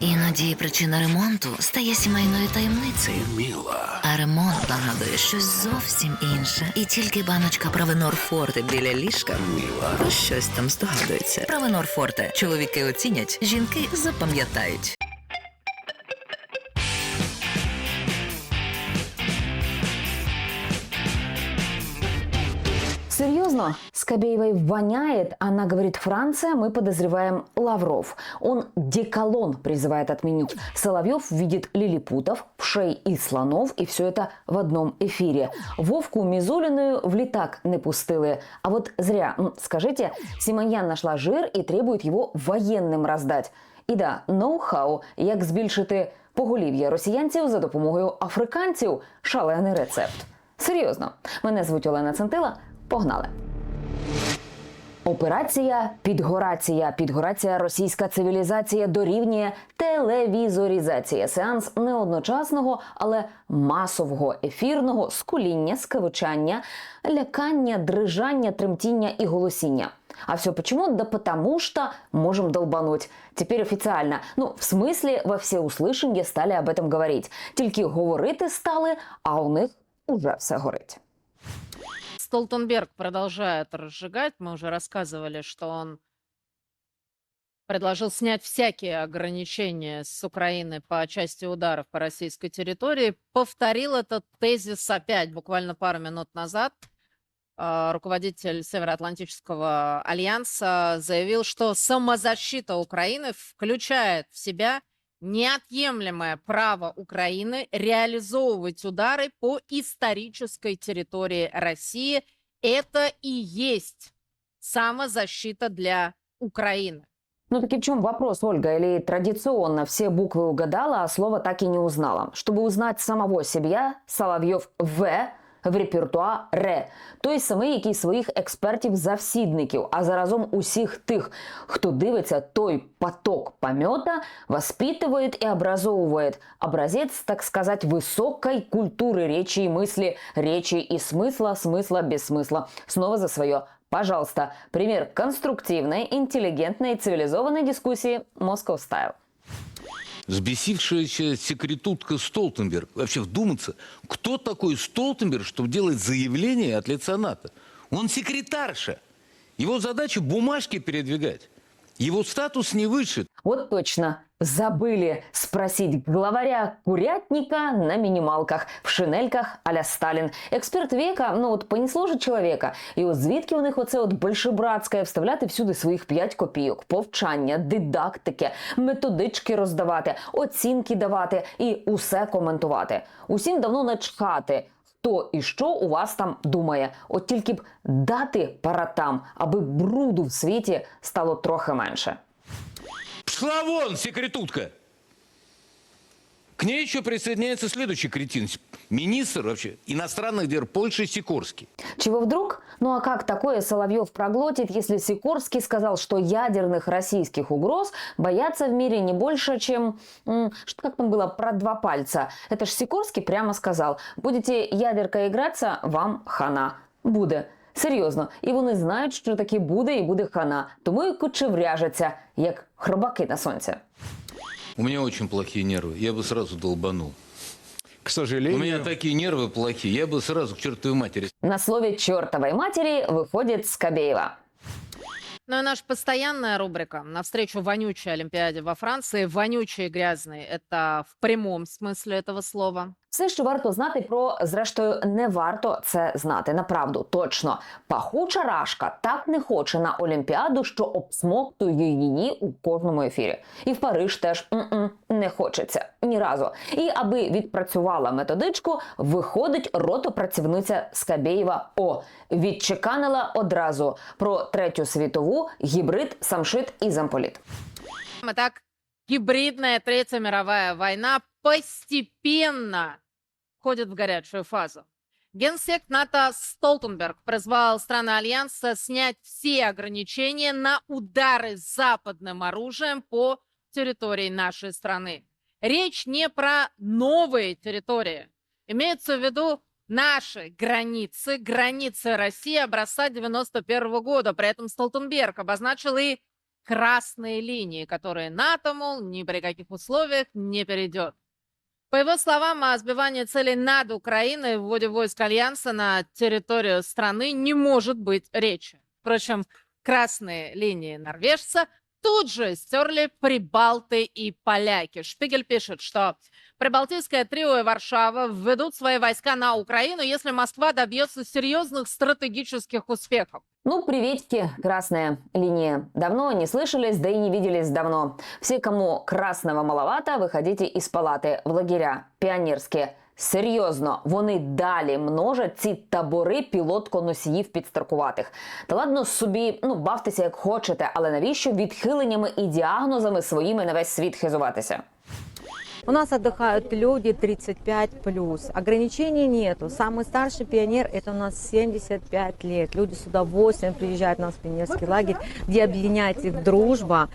Іноді причина ремонту стає сімейною таємницею. Міла. А ремонт нагадує щось зовсім інше. І тільки баночка Правенор Форте біля ліжка Міла. щось там здогадується. Правенор Форте. Чоловіки оцінять, жінки запам'ятають. Серьезно? Скобеевой воняет, она говорит Франция, мы подозреваем Лавров. Он деколон призывает отменить. Соловьев видит лилипутов, пшей и слонов, и все это в одном эфире. Вовку Мизулиную в летак не пустили. А вот зря, М, скажите, Симоньян нашла жир и требует его военным раздать. І да, ноу-хау, як збільшити поголів'я росіянців за допомогою африканців. Шалений рецепт. Серйозно, мене звуть Олена Центила. Погнали. Операція Підгорація. Підгорація російська цивілізація дорівнює телевізорізація. Сеанс не одночасного, але масового ефірного скуління, скавичання, лякання, дрижання, тремтіння і голосіння. А все почему? Да потому что можем долбануть. Теперь официально. Ну, в смысле, во всеуслышание стали об этом говорить. Тільки говорити стали, а у них уже все горить. Столтенберг продолжает разжигать. Мы уже рассказывали, что он предложил снять всякие ограничения с Украины по части ударов по российской территории. Повторил этот тезис опять буквально пару минут назад. А, Руководитель Североатлантического альянса заявил, что самозащита Украины включает в себя неотъемлемое право Украины реализовывать удары по исторической территории России. Это и есть самозащита для Украины. Ну так и в чем вопрос, Ольга? Или традиционно все буквы угадала, а слово так и не узнала? Чтобы узнать самого себя, Соловйов В в репертуаре, той самий, який своїх експертів-завсідників, а заразом усіх тих, хто дивиться той поток помета, воспитывает и образовывает. Образец, так сказать, высокой культуры речи и мысли, речи и смысла, смысла без смысла. Снова за свое. Пожалуйста, пример конструктивной, интеллигентной и цивилизованной дискуссии Moscow Style. Взбесившаяся секретутка Столтенберг. Вообще вдуматься, кто такой Столтенберг, чтобы делать заявление от лица НАТО? Он секретарша. Его задача бумажки передвигать. Его статус не выше. Вот точно, забыли спросить главаря курятника на минималках, в шинельках а-ля Сталін. Експерт века, ну от понесло же чоловіка. І от звідки у них оце от большебратське вставляти всюди своїх 5 копійок, повчання, дидактики, методички роздавати, оцінки давати і усе коментувати. Усім давно начхати. Хто і що у вас там думає? От тільки б дати паратам, аби бруду в світі стало трохи менше. Пшла вон, секретутка! К ней еще присоединяется следующий кретин. Министр вообще иностранных дел Польши Сикорский. Чего вдруг? Ну а как такое Соловьев проглотит, если Сикорский сказал, что ядерных российских угроз боятся в мире не больше, чем... м, Что как там было? Про два пальца. Это ж Сикорский прямо сказал. Будете ядерка играться, вам хана. Буде. Серйозно. І вони знають, що таке буде і буде хана. Тому і кучевряжаться, як хробаки на сонці. У меня очень плохие нервы. Я бы сразу долбанул. К У сожалению, меня такие нервы плохие. Я бы сразу к чертовой матери. На слові чортовой матері виходить Скабєєва. Ну и наша постоянная рубрика навстречу вонючей Олимпиаде во Франции. Вонючий и грязный – это в прямом смысле этого слова. Все, що варто знати про, зрештою, не варто це знати. Направду, точно. Пахуча рашка так не хоче на Олімпіаду, що обсмоктує її у кожному ефірі. І в Париж теж м-м, не хочеться ні разу. І аби відпрацювала методичку, виходить ротопрацівниця Скабєєва О. Відчеканила одразу про третю світову, гібрид, самшит і замполіт. Итак, гибридная Третья мировая война постепенно входит в горячую фазу. Генсек НАТО Столтенберг призвал страны Альянса снять все ограничения на удары западным оружием по территории нашей страны. Речь не про новые территории. Имеется в виду наши границы, границы России образца 91 года. При этом Столтенберг обозначил и красные линии, которые НАТО, мол, ни при каких условиях не перейдет. По его словам, о сбивании целей над Украиной в вводе войск Альянса на территорию страны не может быть речи. Впрочем, красные линии норвежца тут же стерли прибалты и поляки. Шпигель пишет, что Прибалтийское трио и Варшава введут свои войска на Украину, если Москва добьется серьезных стратегических успехов. Ну, приветики, красная линия. Давно не слышались, да и не виделись давно. Все, кому красного маловато, выходите из палати в лагеря піонерські. Серйозно, вони далі множать ці табори пілотконосіїв підстаркуватих. Та ладно собі, ну бавтеся як хочете, але навіщо відхиленнями і діагнозами своїми на весь світ хизуватися? У нас отдыхают люди 35 плюс. Ограничений нету. Самый старший пионер это у нас 75 лет. Люди с удовольствием приезжают на наш пионерский лагерь, где объединяет их дружба.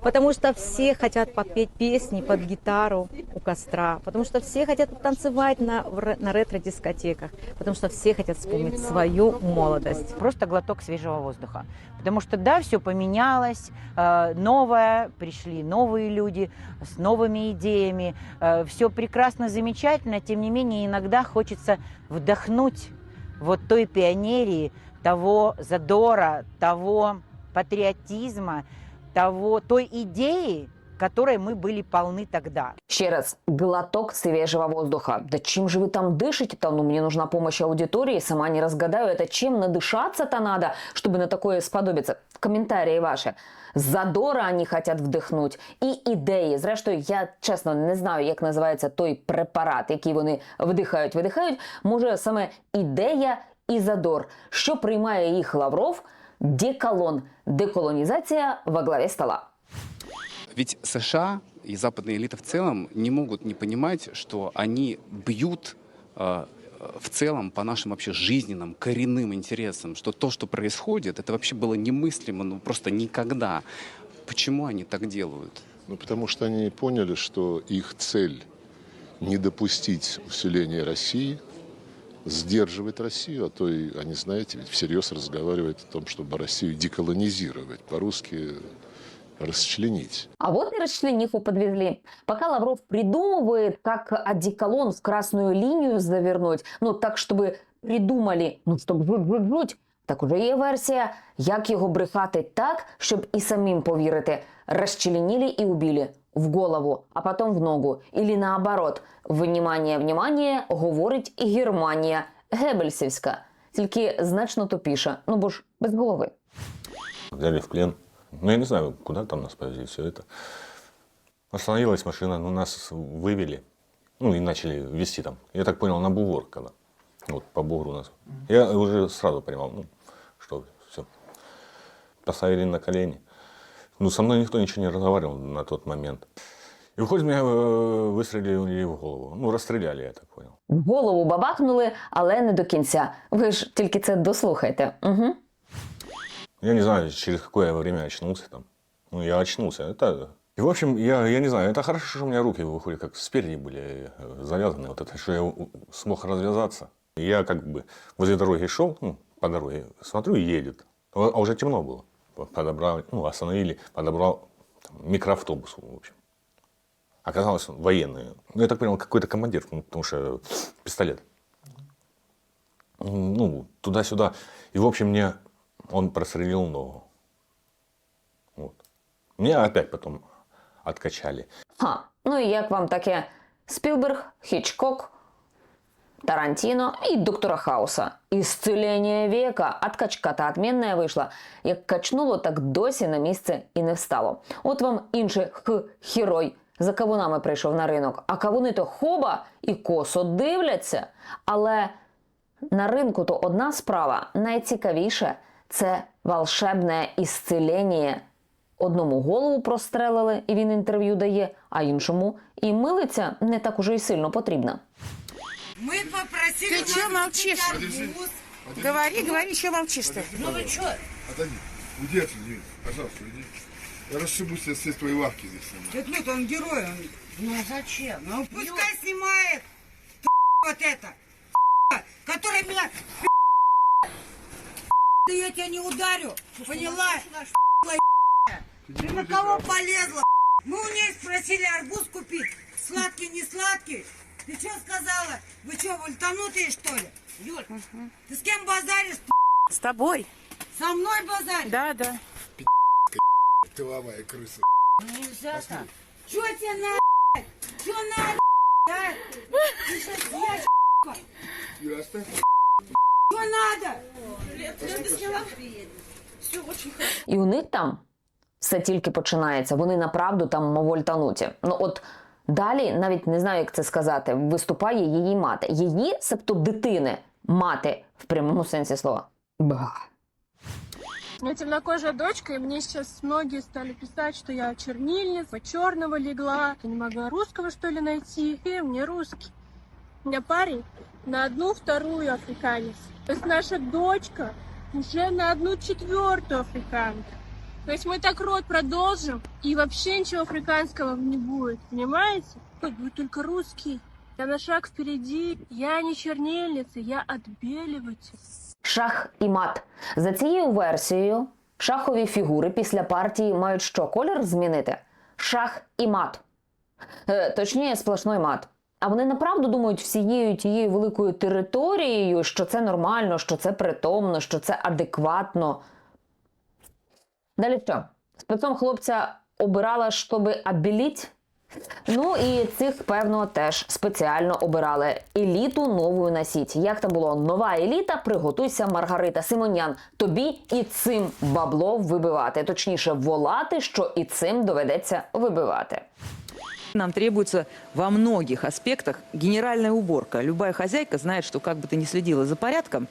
Потому что все хотят попеть песни под гитару у костра. Потому что все хотят танцевать на, в на ретро-дискотеках. Потому что все хотят вспомнить свою молодость. просто глоток свежего воздуха. Потому что, да, все поменялось, э, новое, пришли новые люди с новыми идеями. Все прекрасно, замечательно, тем не менее, иногда хочется вдохнуть вот той пионерии, того задора, того патриотизма, того, той идеи, которой мы были полны тогда. Ще раз, глоток свежего воздуха. Да чем же вы там дышите-то? Ну, мне нужна помощь аудитории, сама не разгадаю. Это чем надышаться-то надо, чтобы на такое сподобиться? Комментарии ваши. Задора они хотят вдихнуть. І ідеї. Зрештою, я чесно не знаю, як називається той препарат, який вони вдихають, видихають. Може, саме ідея і задор. Що приймає їх Лавров? Деколон. Деколонізація во главі стола. Ведь США и западная элита в целом не могут не понимать, что они бьют э, в целом по нашим вообще жизненным, коренным интересам, что то, что происходит, это вообще было немыслимо, ну просто никогда. Почему они так делают? Ну, потому что они поняли, что их цель не допустить усиления России, сдерживать Россию, а то и, они, знаете, ведь всерьез разговаривают о том, чтобы Россию деколонизировать, по-русски расчленить. А вот и расчлениху подвезли. Пока Лавров придумывает, как одеколон в красную линию завернуть, ну так, чтобы придумали, ну щоб жуть-жуть-жуть, так уже є версія, як його брехати так, щоб і самим повірити. Расчленили і убили в голову, а потом в ногу. Или наоборот, внимание, внимание, говорить і Германія, Геббельсівська. Тільки значно тупіше, ну бо ж без голови. Взяли в плен. Ну, я не знаю, куда там нас повезли, все это. Остановилась машина, ну, нас вывели. Ну, и начали вести там. Я так понял, на бугор, когда. Вот, по бугру нас. Я уже сразу понимал, ну, что все. Поставили на колени. Ну, со мной никто ничего не разговаривал на тот момент. И выходит, меня э, выстрелили в голову. Ну, расстреляли, я так понял. В голову бабахнули, але не до кінця. Ви ж тільки це дослухайте. Угу. Я не знаю, через какое время очнулся там. Ну, я очнулся. Это... И, в общем, я, я не знаю, это хорошо, что у меня руки выходят, как спереди были э, завязаны. Вот это, что я смог развязаться. Я как бы возле дороги шел, ну, по дороге, смотрю, едет. А а уже темно было. По- Подобрал, ну, остановили, подобрал там, микроавтобус, в общем. Оказалось, он военный. Ну, я так понял, какой-то командир, ну, потому что пистолет. Ну, туда-сюда. И, в общем, мне он прострелил ногу. Вот. Меня опять потом откачали. Ха, ну і як вам таке Спілберг, Хічкок, Тарантіно і доктора Хауса. Ісцелення века. От качка-то отмінне вийшла. Як качнуло, так досі на місце і не встало. От вам інший х-херой за кавунами прийшов на ринок, а кавуни то хоба і косо дивляться. Але на ринку то одна справа найцікавіше це волшебне ісцелення. Одному голову прострелили, і він інтерв'ю дає, а іншому і милиця не так уже й сильно потрібна. Мы попросили... Ты чё молчишь? Говори, говори, что молчишь-то? Ну вы чё? Отойди. Уйди отсюда, Юрий. Пожалуйста, уйди. Я расшибусь сейчас все твои лавки здесь. сама. Тетя Люда, он герой. Он... Ну зачем? Ну пускай снимает вот это, который меня... Да я тебя не ударю, поняла? Ты на кого полезла? Мы у нее спросили арбуз купить. Сладкий, не сладкий. Ты что сказала? Вы что, вольтанутые, что ли? Юль, ты с кем базаришь? С тобой? Со мной базаришь? Да, да. Тыловая крыса. Нельзя так. Что тебе надо? Что надо? А? Ты сейчас я Юра, надо? Все очень хорошо. І у них там все тільки починається. Вони направду там мовольтануті. Ну от далі, навіть не знаю, як це сказати, виступає її мати. Її, себто дитини, мати в прямому сенсі слова. Ба. У меня темнокожая дочка, и мне сейчас многие стали писать, что я чернильница, черного легла, я не могла русского что ли найти. И мне русский. Меня парень на одну вторую африканец. То есть наша дочка уже на одну четвертую африканка. То есть мы так род продолжим, и вообще ничего африканского не будет, понимаете? Будет только русский. Я на шаг впереди. Я не чернильница, я отбеливатель. Шах і мат. За цією версією, шахові фігури після партії мають що колір змінити? Шах і мат. Е, точніше, сплошной мат. А вони направду думають всією тією великою територією, що це нормально, що це притомно, що це адекватно. Далі що? Спецом хлопця обирала, щоб обіліть? Ну і цих, певно, теж спеціально обирали. Еліту новою на сіті. Як там було? Нова еліта, приготуйся, Маргарита Симонян. Тобі і цим бабло вибивати. Точніше, волати, що і цим доведеться вибивати. Нам требуется во многих аспектах генеральная уборка. Любая хозяйка знает, что как бы ты ни следила за порядком,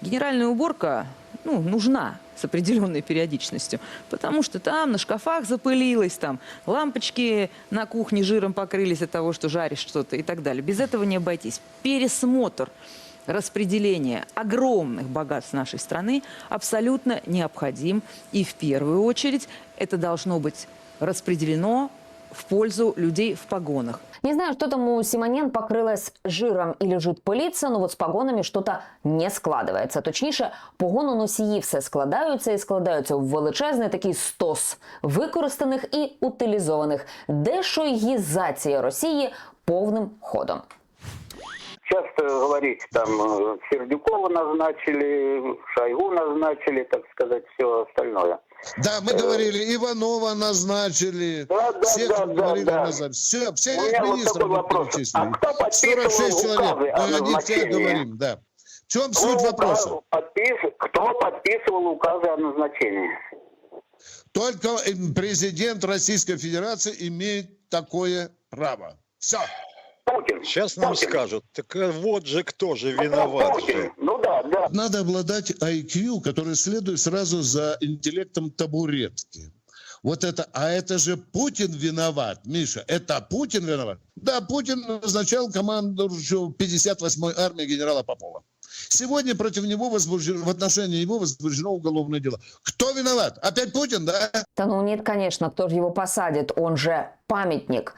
генеральная уборка ну, нужна с определенной периодичностью. Потому что там на шкафах запылилось, там лампочки на кухне жиром покрылись от того, что жаришь что-то и так далее. Без этого не обойтись. Пересмотр распределение огромных богатств нашей страны абсолютно необходим. И в первую очередь это должно быть распределено в пользу людей в погонах. Не знаю, что там у Симонен покрылось жиром и лежит пылиться, но вот с погонами что-то не складывается. Точніше, погононосії все складаються і складаються в величезний такий стос використаних і утилізованих. Дешоїзація Росії повним ходом. Часто говорить, там э, Сердюкова назначили, Шойгу назначили, так сказать, все остальное. Да, мы говорили, Иванова назначили. Да, да, всех да, говорили да, назад. Все, У все меня вот перечислили. А кто подписывал 46 человек. Мы о них всех говорим, да. В чем суть Кто вопроса? подпис- Кто подписывал указы о назначении? Только э, президент Российской Федерации имеет такое право. Все. Сейчас нам скажут, так э, вот же кто же виноват же. Да, да. Надо обладать IQ, который следует сразу за интеллектом табуретки. Вот это, а это же Путин виноват, Миша, это Путин виноват. Да, Путин назначал команду 58-й армии генерала Попова. Сегодня против него возбуждено, в отношении него возбуждено уголовное дело. Кто виноват? Опять Путин, да? Та ну нет, конечно, кто же его посадит, он же памятник.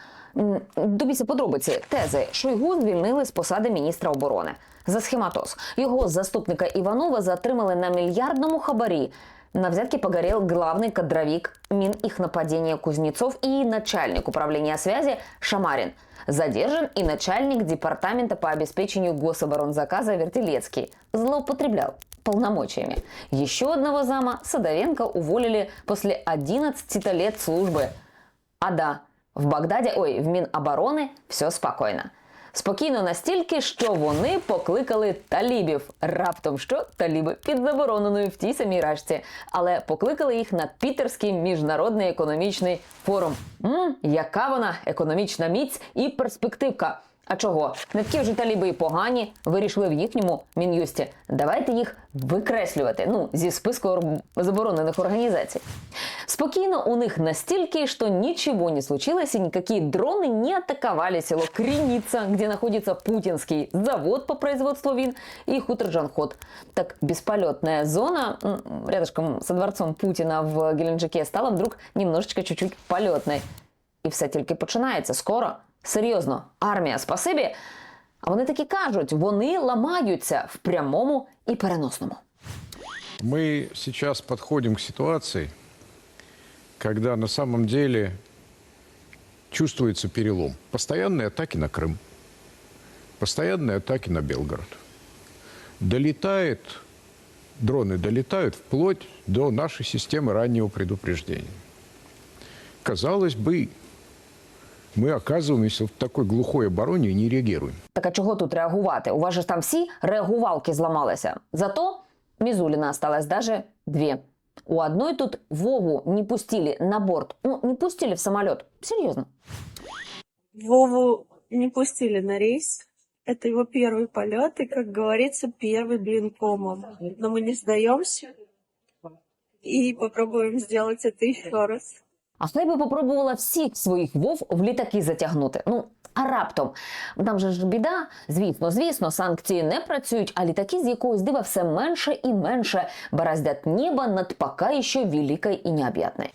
Добіться подробиці. Тези Шойгу звільнили з посади міністра оборони. За схематоз. Його заступника Іванова затримали на мільярдному хабарі. На взятке погорел главный кадровик Мин их нападения Кузнецов и начальник управления связи Шамарин. Задержан и начальник департамента по обеспечению гособоронзаказа Вертилецкий. Злоупотреблял полномочиями. Еще одного зама Садовенко уволили после 11 лет службы. А да, в Багдаді, ой, в Міноборони все спокійно. Спокійно настільки, що вони покликали талібів. Раптом що таліби під забороненою в тій самій рашці, але покликали їх на Пітерський міжнародний економічний форум. М, яка вона економічна міць і перспективка. А чого? Не такі вже таліби і погані, вирішили в їхньому мін'юсті. Давайте їх викреслювати. Ну, зі списку заборонених організацій. Спокійно у них настільки, что ничего не случилось, и никакие дроны не атаковали село Креница, где находится путинский завод по производству вин, и хутор Джанхот. Так бесполетная зона м, рядышком со дворцом Путина в Геленджике стала вдруг немножечко чуть-чуть полетной. І все тільки починається скоро. Серйозно, армія спасибі. А вони таки кажуть, вони ламаються в прямому і переносному. Мы сейчас подходим к ситуации, когда на самом деле чувствуется перелом. Постоянные атаки на Крым, постоянные атаки на Белгород. Долетает, дроны долетают вплоть до нашей системы раннего предупреждения. Казалось бы, мы оказываемся в такой глухой обороне и не реагируем. Так а чого тут реагувати? У вас же там всі реагувалки зламалися. Зато Мізуліна осталось даже две. У одной тут Вову не пустили на борт. Ну, не пустили в самолет. Серьезно. Вову не пустили на рейс. Это его первый полет и, как говорится, первый блин комом. Но мы не сдаемся и попробуем сделать это еще раз. А хай би попробувала всіх своїх вов в літаки затягнути. Ну, а раптом там же ж біда, звісно, звісно, санкції не працюють, а літаки з якогось дива все менше і менше бороздять небо над пока еще великой и необъятной.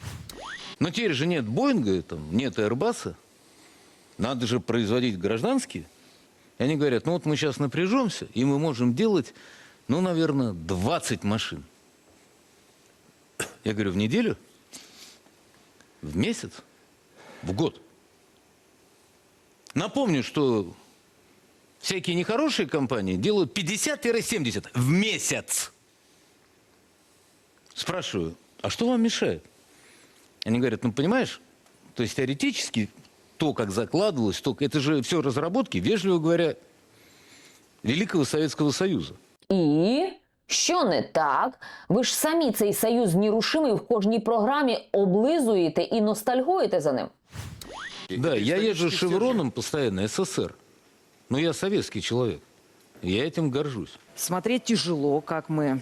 Но теперь же нет Боинга, там, нет Airbus. Надо же производить гражданские. И они говорят, ну вот мы сейчас напряжемся, и мы можем делать, ну, наверное, 20 машин. Я говорю, в неделю? В месяц? В год? Напомню, что всякие нехорошие компании делают 50-70 в месяц. Спрашиваю, а что вам мешает? Они говорят, ну понимаешь, то есть теоретически то, как закладывалось, то, это же все разработки, вежливо говоря, Великого Советского Союза. І що не так? Ви ж самі цей союз нерушимий в кожній програмі облизуєте і ностальгуєте за ним. Да, я езжу с шевроном постоянно, СССР. Но я советский человек. Я этим горжусь. Смотреть тяжело, как мы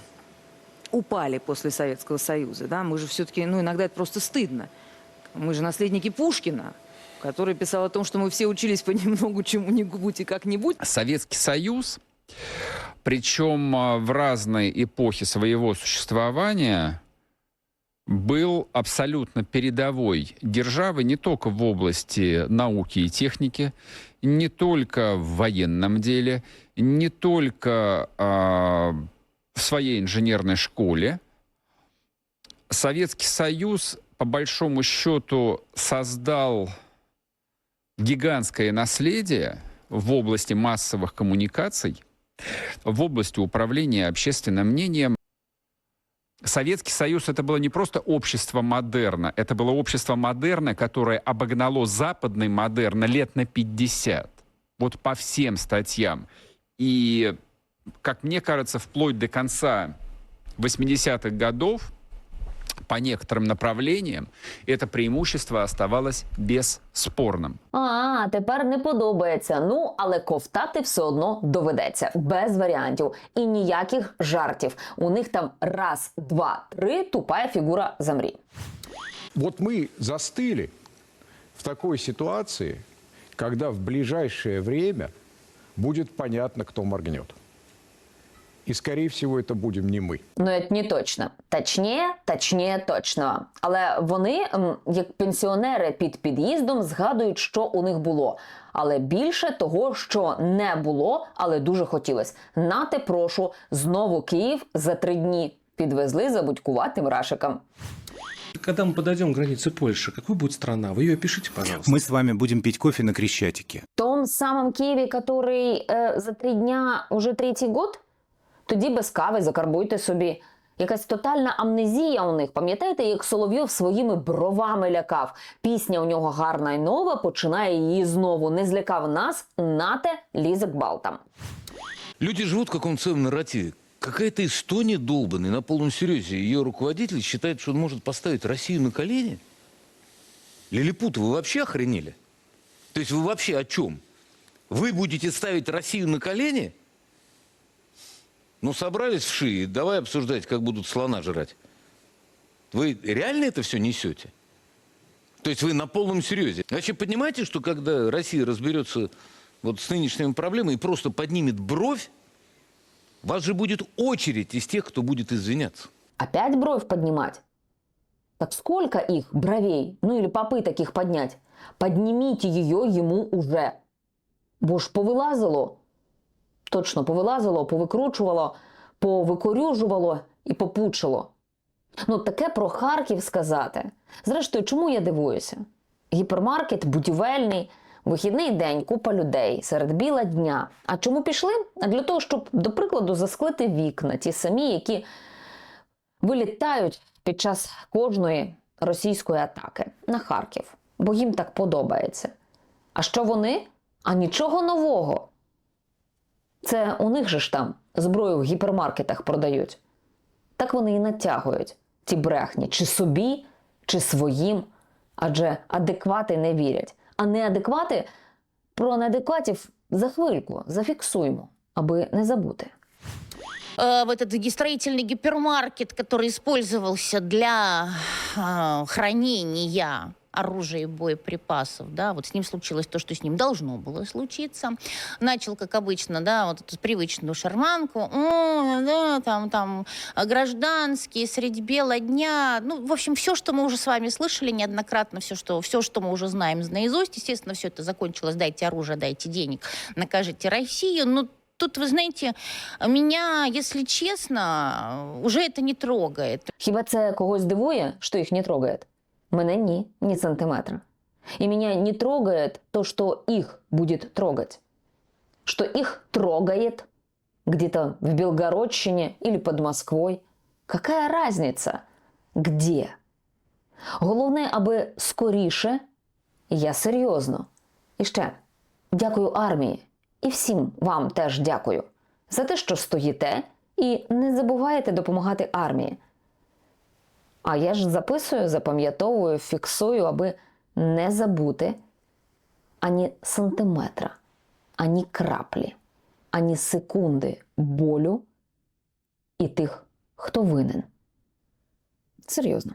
упали после Советского Союза. Да? Мы же все-таки, ну, иногда это просто стыдно. Мы же наследники Пушкина, который писал о том, что мы все учились понемногу чему-нибудь и как-нибудь. Советский Союз, причем а, в разные эпохи своего существования, был абсолютно передовой державой не только в области науки и техники, не только в военном деле, не только а, в своей инженерной школе. Советский Союз, по большому счету, создал гигантское наследие в области массовых коммуникаций, в области управления общественным мнением. Советский Союз это было не просто общество модерна, это было общество модерна, которое обогнало западный модерн лет на 50. Вот по всем статьям. И, как мне кажется, вплоть до конца 80-х годов по некоторым направлениям это преимущество оставалось бесспорным. А, тепер не подобається. Ну, але ковтати все одно доведеться. Без варіантів. І ніяких жартів. У них там раз, два, три, тупая фігура замрі. Вот мы застыли в такой ситуации, когда в ближайшее время будет понятно, кто моргнет. И, скорее всего, это будем не мы. Ну, це не точно. Точніє, точніє, точно. Але вони, м, як пенсіонери під під'їздом, згадують, що у них було. Але більше того, що не було, але дуже хотілось. Нате, прошу, знову Київ за три дні. Підвезли забудькуватим рашикам. Когда мы подойдем к границе Польши, какой будет страна? Вы ее опишите, пожалуйста. Мы с вами будем пить кофе на Крещатике. В том самом Києві, який е, за три дня уже третій год, тоді без кави закарбуйте собі. Якась тотальна амнезія у них. Пам'ятаєте, як Соловйов своїми бровами лякав? Пісня у нього гарна й нова, починає її знову. Не злякав нас, нате лізе к балтам. Люди живут в каком-то своем нарративе. Какая-то Эстония долбанная, на полном серьезе. Ее руководитель считает, что он может поставить Россию на колени. Лилипут, вы вообще охренели? То есть вы вообще о чем? Вы будете ставить Россию на колени? Ну, собрались в шии, давай обсуждать, как будут слона жрать. Вы реально это все несете? То есть вы на полном серьезе? Вообще понимаете, что когда Россия разберется вот с нынешними проблемами и просто поднимет бровь, вас же будет очередь из тех, кто будет извиняться. Опять бровь поднимать? Так сколько их бровей? Ну или попыток их поднять? Поднимите ее ему уже. Бо ж повилазило. Точно повилазило, повикручувало, повикорюжувало і попучило. Ну, таке про Харків сказати. Зрештою, чому я дивуюся? Гіпермаркет, будівельний, вихідний день, купа людей, серед біла дня. А чому пішли? А для того, щоб, до прикладу, засклити вікна, ті самі, які вилітають під час кожної російської атаки на Харків, бо їм так подобається. А що вони? А нічого нового. Це у них же ж там зброю в гіпермаркетах продають. Так вони і натягують ці брехні, чи собі, чи своїм. Адже адеквати не вірять. А неадеквати про неадекватів за хвильку зафіксуємо, аби не забути. э, в этот ги- строительный гипермаркет, который использовался для э, хранения оружия и боеприпасов, да, вот с ним случилось то, что с ним должно было случиться. Начал, как обычно, да, вот эту привычную шарманку, «О, да, там, там, э, гражданские, средь бела дня, ну, в общем, все, что мы уже с вами слышали неоднократно, все, что, все, что мы уже знаем наизусть, естественно, все это закончилось, дайте оружие, дайте денег, накажите Россию, ну, Тут, вы знаете, меня, если честно, уже это не трогает. Хіба це когось дивує, що їх не трогає? Мене ні, ні сантиметра. И меня не трогает то, что их будет трогать. Что их трогает где-то в Белгородщине или под Москвой. Какая разница? Где? Головне, аби скоріше, я серйозно. І ще дякую армії. І всім вам теж дякую за те, що стоїте і не забуваєте допомагати армії. А я ж записую, запам'ятовую, фіксую, аби не забути ані сантиметра, ані краплі, ані секунди болю і тих, хто винен. Серйозно.